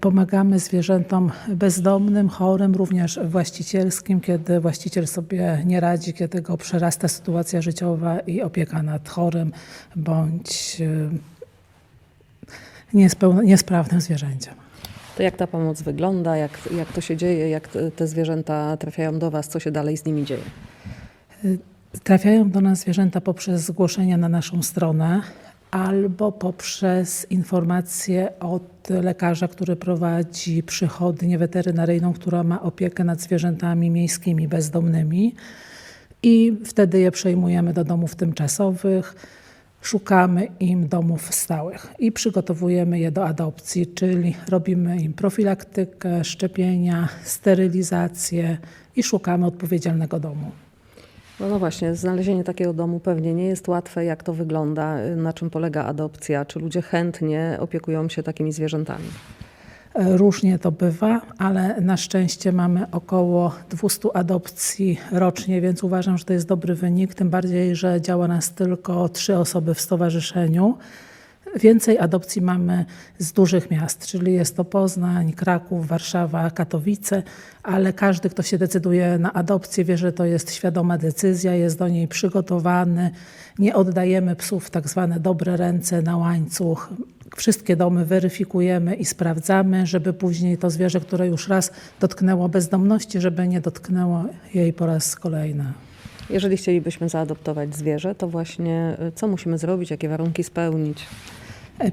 Pomagamy zwierzętom bezdomnym, chorym, również właścicielskim, kiedy właściciel sobie nie radzi, kiedy go przerasta sytuacja życiowa i opieka nad chorym bądź niespełna- niesprawnym zwierzęciem. To jak ta pomoc wygląda, jak, jak to się dzieje, jak te- te zwierzęta trafiają do Was, co się dalej z nimi dzieje? Trafiają do nas zwierzęta poprzez zgłoszenia na naszą stronę albo poprzez informacje od lekarza, który prowadzi przychodnię weterynaryjną, która ma opiekę nad zwierzętami miejskimi bezdomnymi. I wtedy je przejmujemy do domów tymczasowych, szukamy im domów stałych i przygotowujemy je do adopcji, czyli robimy im profilaktykę, szczepienia, sterylizację i szukamy odpowiedzialnego domu. No, no właśnie, znalezienie takiego domu pewnie nie jest łatwe. Jak to wygląda? Na czym polega adopcja? Czy ludzie chętnie opiekują się takimi zwierzętami? Różnie to bywa, ale na szczęście mamy około 200 adopcji rocznie, więc uważam, że to jest dobry wynik. Tym bardziej, że działa nas tylko trzy osoby w stowarzyszeniu. Więcej adopcji mamy z dużych miast, czyli jest to Poznań, Kraków, Warszawa, Katowice, ale każdy, kto się decyduje na adopcję, wie, że to jest świadoma decyzja, jest do niej przygotowany. Nie oddajemy psów w tak zwane dobre ręce na łańcuch. Wszystkie domy weryfikujemy i sprawdzamy, żeby później to zwierzę, które już raz dotknęło bezdomności, żeby nie dotknęło jej po raz kolejny. Jeżeli chcielibyśmy zaadoptować zwierzę, to właśnie y, co musimy zrobić, jakie warunki spełnić?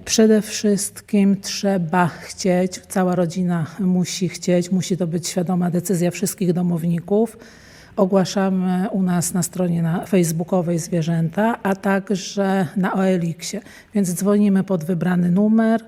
Przede wszystkim trzeba chcieć, cała rodzina musi chcieć, musi to być świadoma decyzja wszystkich domowników. Ogłaszamy u nas na stronie na facebookowej zwierzęta, a także na OLX-ie. Więc dzwonimy pod wybrany numer.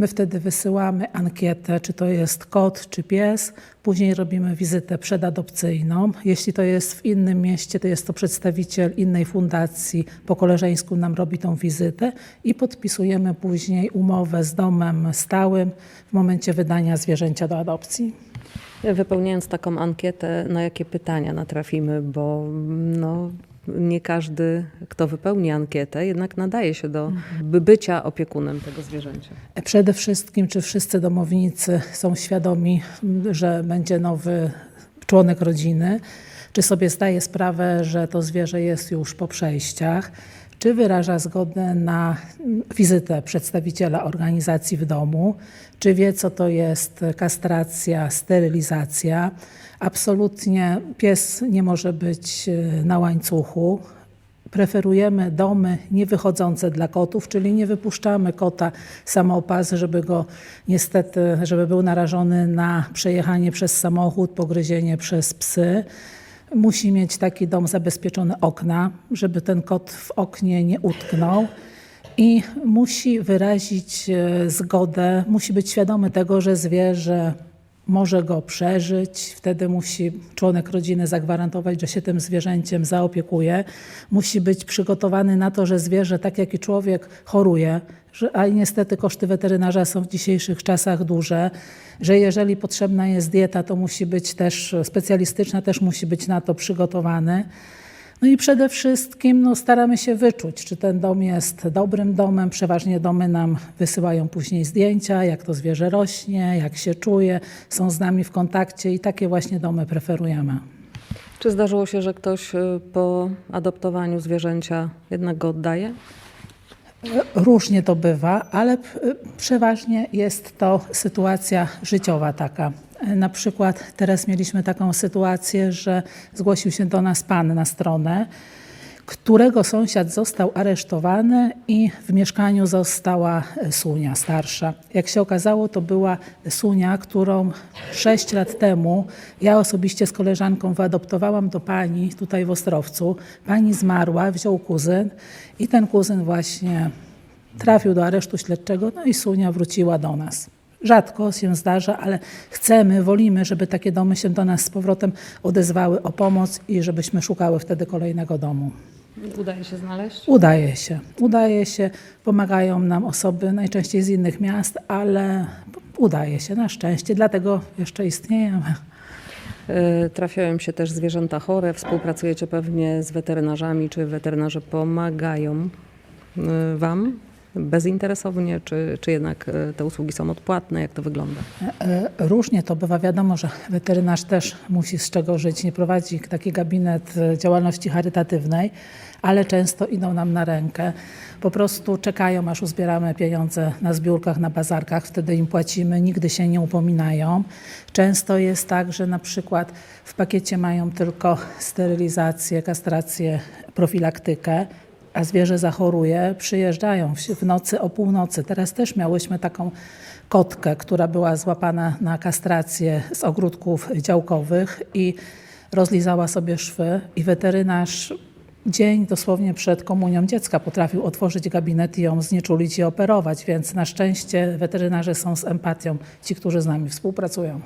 My wtedy wysyłamy ankietę, czy to jest kot, czy pies. Później robimy wizytę przedadopcyjną. Jeśli to jest w innym mieście, to jest to przedstawiciel innej fundacji. Po koleżeńsku nam robi tą wizytę i podpisujemy później umowę z domem stałym w momencie wydania zwierzęcia do adopcji. Wypełniając taką ankietę, na jakie pytania natrafimy, bo no, nie każdy, kto wypełni ankietę, jednak nadaje się do by bycia opiekunem tego zwierzęcia. Przede wszystkim, czy wszyscy domownicy są świadomi, że będzie nowy członek rodziny, czy sobie zdaje sprawę, że to zwierzę jest już po przejściach, czy wyraża zgodę na wizytę przedstawiciela organizacji w domu, czy wie, co to jest kastracja, sterylizacja. Absolutnie pies nie może być e, na łańcuchu. Preferujemy domy niewychodzące dla kotów, czyli nie wypuszczamy kota samopas, żeby go niestety, żeby był narażony na przejechanie przez samochód, pogryzienie przez psy. Musi mieć taki dom zabezpieczone okna, żeby ten kot w oknie nie utknął. I musi wyrazić e, zgodę, musi być świadomy tego, że zwierzę może go przeżyć, wtedy musi członek rodziny zagwarantować, że się tym zwierzęciem zaopiekuje. Musi być przygotowany na to, że zwierzę, tak jak i człowiek, choruje, a niestety koszty weterynarza są w dzisiejszych czasach duże, że jeżeli potrzebna jest dieta, to musi być też specjalistyczna, też musi być na to przygotowany. No i przede wszystkim no, staramy się wyczuć, czy ten dom jest dobrym domem. Przeważnie domy nam wysyłają później zdjęcia, jak to zwierzę rośnie, jak się czuje, są z nami w kontakcie i takie właśnie domy preferujemy. Czy zdarzyło się, że ktoś y, po adoptowaniu zwierzęcia jednak go oddaje? Różnie to bywa, ale p- przeważnie jest to sytuacja życiowa taka. Na przykład teraz mieliśmy taką sytuację, że zgłosił się do nas pan na stronę, którego sąsiad został aresztowany i w mieszkaniu została Sunia starsza. Jak się okazało, to była Sunia, którą sześć lat temu ja osobiście z koleżanką wyadoptowałam do pani tutaj w Ostrowcu. Pani zmarła, wziął kuzyn i ten kuzyn właśnie trafił do aresztu śledczego, no i Sunia wróciła do nas. Rzadko się zdarza, ale chcemy, wolimy, żeby takie domy się do nas z powrotem odezwały o pomoc i żebyśmy szukały wtedy kolejnego domu. Udaje się znaleźć? Udaje się, udaje się, pomagają nam osoby najczęściej z innych miast, ale udaje się na szczęście, dlatego jeszcze istniejemy. Y, Trafiają się też zwierzęta chore, współpracujecie pewnie z weterynarzami, czy weterynarze pomagają y, Wam? Bezinteresownie, czy, czy jednak e, te usługi są odpłatne? Jak to wygląda? E, Różnie to bywa. Wiadomo, że weterynarz też musi z czego żyć. Nie prowadzi taki gabinet e, działalności charytatywnej, ale często idą nam na rękę. Po prostu czekają, aż uzbieramy pieniądze na zbiórkach, na bazarkach, wtedy im płacimy, nigdy się nie upominają. Często jest tak, że na przykład w pakiecie mają tylko sterylizację, kastrację, profilaktykę, a zwierzę zachoruje, przyjeżdżają w- nocy o północy. Teraz też miałyśmy taką kotkę, która była złapana na kastrację z ogródków działkowych i rozlizała sobie szwy i weterynarz dzień dosłownie przed komunią dziecka potrafił otworzyć gabinet i ją znieczulić i operować, więc na szczęście weterynarze są z empatią, ci, którzy z nami współpracują.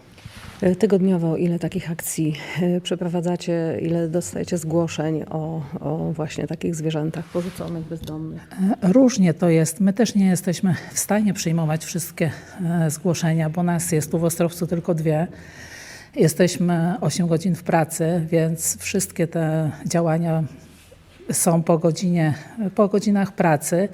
E, Tygodniowo ile takich akcji e, przeprowadzacie, ile dostajecie zgłoszeń o, o właśnie takich zwierzętach porzuconych, bezdomnych? Różnie to jest. My też nie jesteśmy w stanie przyjmować wszystkie e, zgłoszenia, bo nas jest tu w Ostrowcu tylko dwie. Jesteśmy 8 godzin w pracy, więc wszystkie te działania są po, godzinie, po godzinach pracy,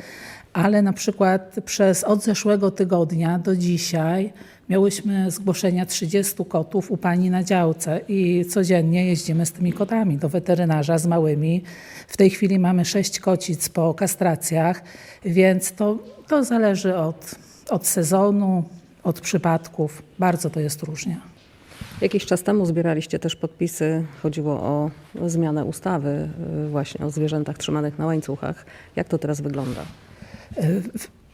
ale na przykład przez od zeszłego tygodnia do dzisiaj miałyśmy zgłoszenia 30 kotów u pani na działce i codziennie jeździmy z tymi kotami do weterynarza z małymi. W tej chwili mamy 6 kocic po kastracjach, więc to, to zależy od, od sezonu, od przypadków. Bardzo to jest różnie. Jakiś czas temu zbieraliście też podpisy, chodziło o zmianę ustawy y, właśnie o zwierzętach trzymanych na łańcuchach. Jak to teraz wygląda?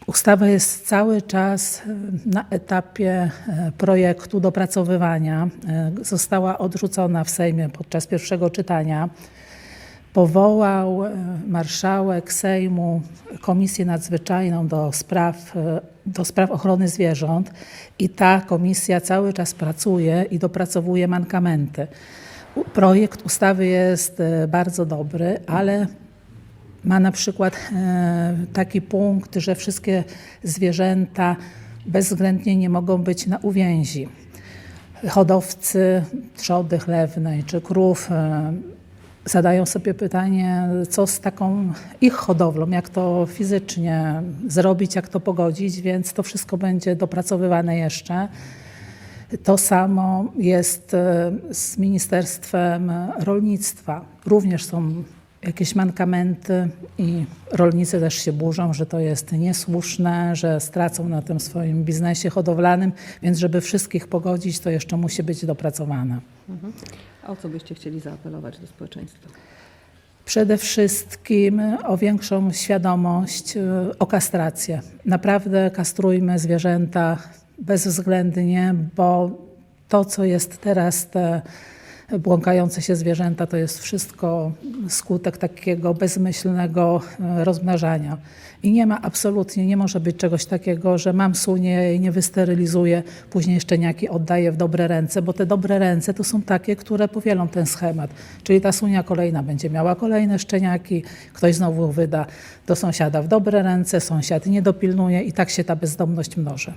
Ustawa jest cały czas na etapie e, projektu dopracowywania. E, Została odrzucona w Sejmie podczas pierwszego czytania. Powołał e, marszałek Sejmu Komisję Nadzwyczajną do spraw, do spraw ochrony zwierząt i ta komisja cały czas pracuje i dopracowuje mankamenty. Projekt ustawy jest bardzo dobry, ale ma na przykład e, taki punkt, że wszystkie zwierzęta bezwzględnie nie mogą być na uwięzi. Hodowcy trzody chlewnej czy krów e, zadają sobie pytanie, co z taką ich hodowlą, jak to fizycznie zrobić, jak to pogodzić, więc to wszystko będzie dopracowywane jeszcze. To samo jest e, z Ministerstwem Rolnictwa. Również są jakieś mankamenty i rolnicy też się burzą, że to jest niesłuszne, że stracą na tym swoim biznesie hodowlanym, więc żeby wszystkich pogodzić, to jeszcze musi być dopracowane. A o co byście chcieli zaapelować do społeczeństwa? Przede wszystkim o większą świadomość, y, o kastrację. Naprawdę kastrujmy zwierzęta bezwzględnie, bo to, co jest teraz, te błąkające się zwierzęta, to jest wszystko skutek takiego bezmyślnego y, rozmnażania. I nie ma absolutnie, nie może być czegoś takiego, że mam sunię i nie wysterylizuję, później szczeniaki oddaję w dobre ręce, bo te dobre ręce to są takie, które powielą ten schemat. Czyli ta sunia kolejna będzie miała kolejne szczeniaki, ktoś znowu wyda do sąsiada w dobre ręce, sąsiad nie dopilnuje i tak się ta bezdomność mnoży.